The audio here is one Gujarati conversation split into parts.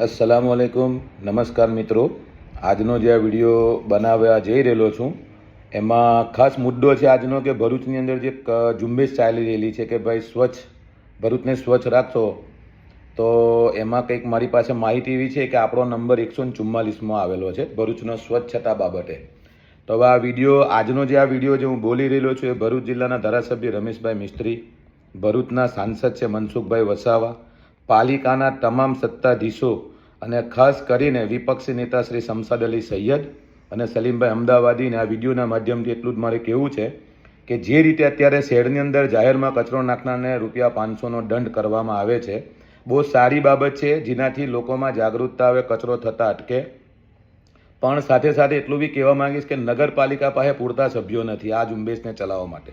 અસલામ વાલેકુમ નમસ્કાર મિત્રો. આજનો જે આ વીડિયો બનાવવા જઈ રહેલો છું, એમાં ખાસ મુદ્દો છે આજનો કે ભરૂચની અંદર જે ઝુંબેશ ચાલી રહેલી છે કે ભાઈ સ્વચ્છ, ભરૂચને સ્વચ્છ રાખશો, તો એમાં કંઈક મારી પાસે માહિતી એવી છે કે આપણો નંબર એકસો ચુમ્માલીસમાં આવેલો છે, ભરૂચનો સ્વચ્છતા બાબતે. તો હવે આ વીડિયો, આજનો જે આ વીડિયો જે હું બોલી રહેલો છું એ ભરૂચ જિલ્લાના ધારાસભ્ય રમેશભાઈ મિસ્ત્રી, ભરૂચના સાંસદ છે મનસુખભાઈ વસાવા, પાલિકાના તમામ સત્તાધીશો અને ખાસ કરીને વિપક્ષી નેતા શ્રી શમસાદ અલી સૈયદ અને સલીમભાઈ અમદાવાદીને આ વિડીયોના માધ્યમથી એટલું જ મારે કહેવું છે કે જે રીતે અત્યારે શહેરની અંદર જાહેરમાં કચરો નાખનારને રૂપિયા પાંચસોનો દંડ કરવામાં આવે છે, બહુ સારી બાબત છે, જેનાથી લોકોમાં જાગૃતતા આવે, કચરો થતા અટકે. પણ સાથે સાથે એટલું બી કહેવા માંગીશ કે નગરપાલિકા પાસે પૂરતા સભ્યો નથી આ ઝુંબેશને ચલાવવા માટે.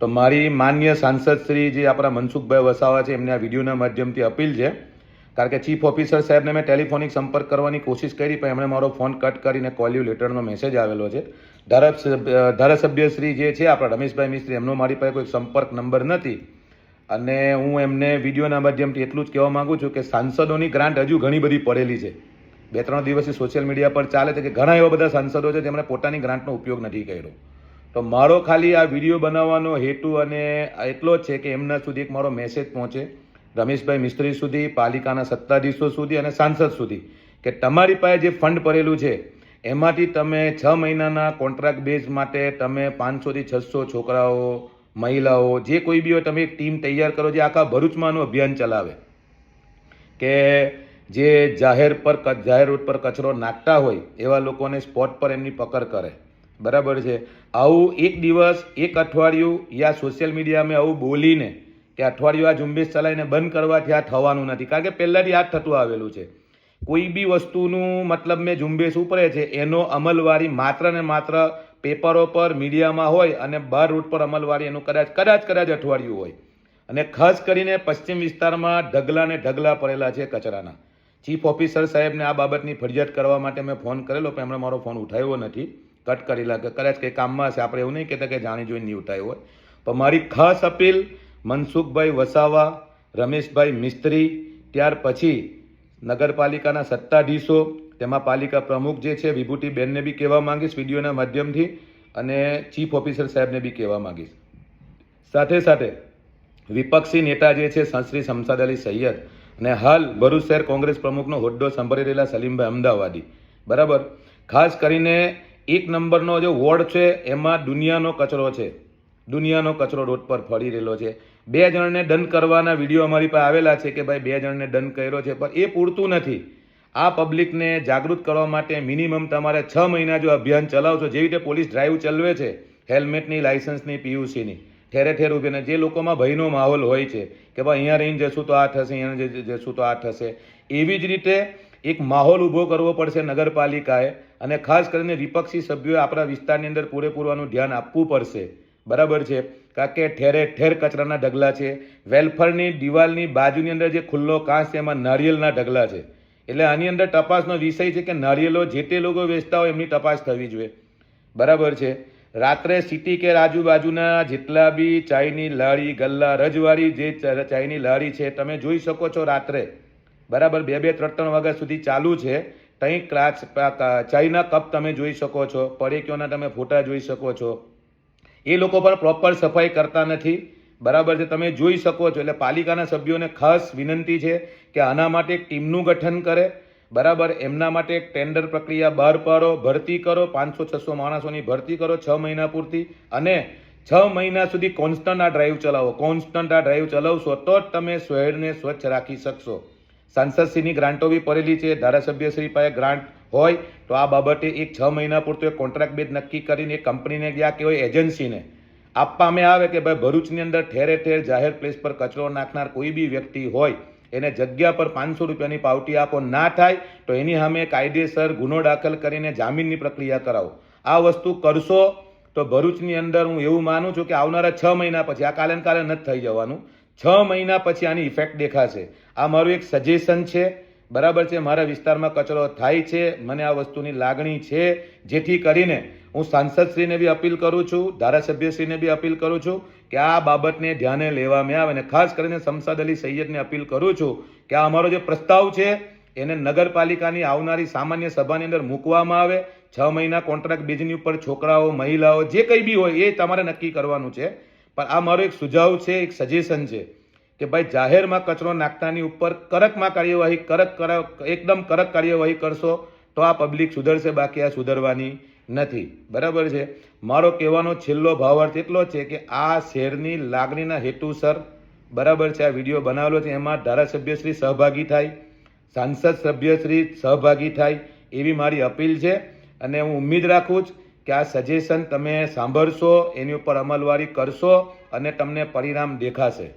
તો મારી માન્ય સાંસદ શ્રી જે આપણા મનસુખભાઈ વસાવા છે, એમને આ વિડીયોના માધ્યમથી અપીલ છે કારણ કે ચીફ ઓફિસર સાહેબને મેં ટેલિફોનિક સંપર્ક કરવાની કોશિશ કરી, પણ એમણે મારો ફોન કટ કરીને કોલ્યુ લેટરનો મેસેજ આવેલો છે. ધારાસભ્ય શ્રી જે છે, આપણા રમેશભાઈ મિસ્ત્રી, એમનો મારી પાસે કોઈ સંપર્ક નંબર નથી. અને હું એમને વિડીયોના માધ્યમથી એટલું જ કહેવા માગું છું કે સાંસદોની ગ્રાન્ટ હજુ ઘણી બધી પડેલી છે. બે ત્રણ દિવસથી સોશિયલ મીડિયા પર ચાલે છે કે ઘણા એવા બધા સાંસદો છે જેમણે પોતાની ગ્રાન્ટનો ઉપયોગ નથી કર્યો. તો મારો ખાલી આ વીડિયો બનાવવાનો હેતુ અને એટલો જ છે કે એમના સુધી એક મારો મેસેજ પહોંચે. રમેશભાઈ મિસ્ત્રી સુધી, પાલિકાના સત્તાધીશો સુધી અને સાંસદ સુધી કે તમારી પાસે જે ફંડ પડેલું છે, એમાંથી તમે છ મહિનાના કોન્ટ્રાક્ટ બેઝ માટે તમે પાંચસોથી છસો છોકરાઓ, મહિલાઓ, જે કોઈ બી હોય તમે એક ટીમ તૈયાર કરો જે આખા ભરૂચમાંનું અભિયાન ચલાવે. કે જે જાહેર પર જાહેર રોડ પર કચરો નાખતા હોય એવા લોકોને સ્પોટ પર એમની પકડ કરે. બરાબર છે? આવું એક દિવસ, એક અઠવાડિયું યા સોશિયલ મીડિયામાં આવું બોલીને કે અઠવાડિયું આ ઝુંબેશ ચલાવીને બંધ કરવાથી આ થવાનું નથી. કારણ કે પહેલાંથી આ થતું આવેલું છે. કોઈ બી વસ્તુનું મતલબ મેં ઝુંબેશ ઉપરે છે, એનો અમલવારી માત્ર ને માત્ર પેપરો પર, મીડિયામાં હોય અને બહાર રૂટ પર અમલવારી એનું કદાચ કદાચ કદાચ અઠવાડિયું હોય. અને ખાસ કરીને પશ્ચિમ વિસ્તારમાં ઢગલા ને ઢગલા પડેલા છે કચરાના. ચીફ ઓફિસર સાહેબને આ બાબતની ફરિયાદ કરવા માટે મેં ફોન કરેલો, પણ એમણે મારો ફોન ઉઠાવ્યો નથી. કટ કરી કે કદાચ કંઈ કામમાં હશે, આપણે એવું નહીં કહેતા કે જાણી જોઈને નહીં ઉઠાવ્યો હોય. પણ મારી ખાસ અપીલ મનસુખભાઈ વસાવા, રમેશભાઈ મિસ્ત્રી, ત્યાર પછી નગરપાલિકાના સત્તાધીશો, તેમાં પાલિકા પ્રમુખ જે છે, વિભૂતિબેનને બી કહેવા માંગીશ વિડીયોના માધ્યમથી અને ચીફ ઓફિસર સાહેબને બી કહેવા માંગીશ. સાથે સાથે વિપક્ષી નેતા જે છે, સંશ્રી શમસાદ અલી સૈયદ અને હાલ ભરૂચ શહેર કોંગ્રેસ પ્રમુખનો હોદ્દો સંભાળી રહેલા સલીમભાઈ અમદાવાદી. બરાબર? ખાસ કરીને એક નંબરનો જે વોર્ડ છે, એમાં દુનિયાનો કચરો છે. દુનિયાનો કચરો રોડ પર ફરી રહેલો છે. બે જણને દંડ કરવાના વીડિયો અમારી પાસે આવેલા છે કે ભાઈ બે જણને દંડ કર્યો છે, પણ એ પૂરતું નથી. આ પબ્લિકને જાગૃત કરવા માટે મિનિમમ તમારે છ મહિના જો અભિયાન ચલાવશો, જેવી રીતે પોલીસ ડ્રાઈવ ચલાવે છે, હેલ્મેટની, લાઇસન્સની, પીયુસીની ઠેરે ઠેર ઊભીને જે લોકોમાં ભયનો માહોલ હોય છે કે ભાઈ અહીંયા રહીને જશું તો આ થશે, અહીંયા જશું તો આ થશે. એવી જ રીતે એક માહોલ ઊભો કરવો પડશે નગરપાલિકાએ અને ખાસ કરીને વિપક્ષી સભ્યોએ આપણા વિસ્તારની અંદર પૂરેપૂરવાનું ધ્યાન આપવું પડશે. બરાબર છે? કારણ કે ઠેરે ઠેર કચરાના ઢગલા છે. વેલફરની દિવાલની બાજુની અંદર જે ખુલ્લો કાંસ છે, એમાં નારિયેલના ઢગલા છે. એટલે આની અંદર તપાસનો વિષય છે કે નારિયેલો જે તે લોકો વેચતા હોય એમની તપાસ થવી જોઈએ. બરાબર છે? રાત્રે સિટી કે આજુબાજુના જેટલા બી ચાઈની લારી, ગલ્લા, રજવાડી જે ચાઈની લારી છે, તમે જોઈ શકો છો રાત્રે. બરાબર? બે બે, ત્રણ ત્રણ વાગ્યા સુધી ચાલુ છે. ત્યાં ચાઈના કપ તમે જોઈ શકો છો. પરેકીઓના તમે ફોટા જોઈ શકો છો. એ લોકો પણ પ્રોપર સફાઈ કરતા નથી. બરાબર છે, તમે જોઈ શકો છો, એટલે પાલિકાના સભ્યોને ખાસ વિનંતી છે કે આના માટે એક ટીમનું ગઠન કરે. બરાબર, એમના માટે એક ટેન્ડર પ્રક્રિયા બહાર પાડો, ભરતી કરો, પાંચસો, છસો માણસોની ભરતી કરો છ મહિના પૂરતી. અને છ મહિના સુધી કોન્સ્ટન્ટ આ ડ્રાઈવ ચલાવો. કોન્સ્ટન્ટ આ ડ્રાઈવ ચલાવશો તો જ તમે શહેરને સ્વચ્છ રાખી શકશો. સાંસદશ્રીની ગ્રાન્ટો બી પડેલી છે, ધારાસભ્યશ્રી પાસે ગ્રાન્ટ હોય, તો આ બાબતે એક છ મહિના પૂરતો એક કોન્ટ્રાક્ટ બેઝ નક્કી કરીને એક કંપનીને ગયા કે હોય એજન્સીને આપવામાં આવે કે ભાઈ ભરૂચની અંદર ઠેરે ઠેર જાહેર પ્લેસ પર કચરો નાખનાર કોઈ બી વ્યક્તિ હોય, એને જગ્યા પર પાંચસો રૂપિયાની પાવતી આપો ના થાય, તો એની સામે કાયદેસર ગુનો દાખલ કરીને જામીનની પ્રક્રિયા કરાવો. આ વસ્તુ કરશો તો ભરૂચની અંદર હું એવું માનું છું કે આવનારા છ મહિના પછી, આ કાલે કાલે નથી થઈ જવાનું, છ મહિના પછી આની ઇફેક્ટ દેખાશે. આ મારું એક સજેશન છે. બરાબર છે, મારા વિસ્તારમાં કચરો થાય છે, મને આ વસ્તુની લાગણી છે, જેથી કરીને હું સાંસદશ્રીને બી અપીલ કરું છું, ધારાસભ્યશ્રીને બી અપીલ કરું છું કે આ બાબતને ધ્યાને લેવામાં આવે અને ખાસ કરીને શમસાદ અલી સૈયદને અપીલ કરું છું કે આ અમારો જે પ્રસ્તાવ છે, એને નગરપાલિકાની આવનારી સામાન્ય સભાની અંદર મૂકવામાં આવે. છ મહિના કોન્ટ્રાક્ટ બીજની ઉપર છોકરાઓ, મહિલાઓ, જે કંઈ બી હોય, એ તમારે નક્કી કરવાનું છે. પણ આ મારો એક સુઝાવ છે, એક સજેશન છે. કે ભાઈ જાહેરમાં કચરો નાખતાની ઉપર કડકમાં કાર્યવાહી, કડક કડક એકદમ કડક કાર્યવાહી કરશો તો આ પબ્લિક સુધરશે, બાકી આ સુધરવાની નથી. બરાબર છે? મારો કહેવાનો છેલ્લો ભાવાર્થ એટલો છે કે આ શહેરની લાગણીના હેતુસર બરાબર છે, આ વીડિયો બનાવેલો છે, એમાં ધારાસભ્યશ્રી સહભાગી થાય, સાંસદ સભ્યશ્રી સહભાગી થાય એવી મારી અપીલ છે અને હું ઉમ્મીદ રાખું છું કે આ સજેશન તમે સાંભળશો, એની ઉપર અમલવારી કરશો અને તમને પરિણામ દેખાશે.